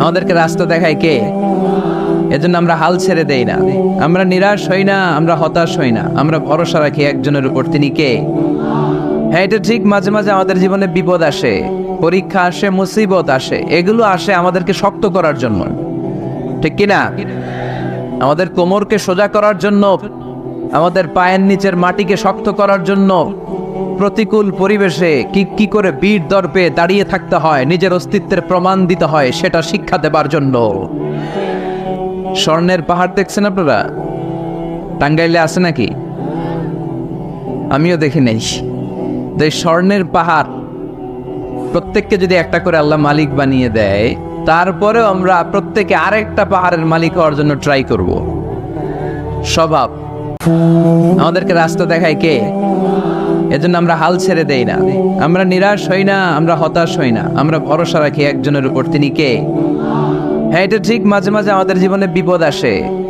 আমাদেরকে রাস্তা দেখায় কে? এজন্য আমরা হাল ছেড়ে দেই না। আমরা নিরাশ হই না, আমরা হতাশ হই না। আমরা ভরসা রাখি একজনের উপর, তিনি কে? হ্যাঁ এটা ঠিক, মাঝে মাঝে আমাদের জীবনে বিপদ আসে, পরীক্ষা আসে, মুসিবত আসে, এগুলো আসে আমাদেরকে শক্ত করার জন্য। ঠিক কিনা? আমাদের কোমরকে সোজা করার জন্য, আমাদের পায়ের নিচের মাটিকে শক্ত করার জন্য প্রতিকূল পরিবেশে কি কি করে বীর দর্পে দাঁড়িয়ে থাকতে হয়, নিজের অস্তিত্বের প্রমাণ দিতে হয়, সেটা শিক্ষা দেবার জন্য। স্বর্ণের পাহাড় দেখছেন আপনারা? টাঙ্গাইলে আছে নাকি? আমিও দেখি নেই। তো এই স্বর্ণের পাহাড়, প্রত্যেককে যদি একটা করে আল্লাহ মালিক বানিয়ে দেয়, তারপরেও আমরা প্রত্যেকে আরেকটা পাহাড়ের মালিক হওয়ার জন্য ট্রাই করব। স্বভাব। আমাদেরকে রাস্তা দেখায় কে? এজন্য আমরা হাল ছেড়ে দেই না। আমরা নিরাশ হই না, আমরা হতাশ হই না। আমরা ভরসা রাখি একজনের উপর, তিনি কে? হ্যাঁ এটা ঠিক, মাঝে মাঝে আমাদের জীবনে বিপদ আসে।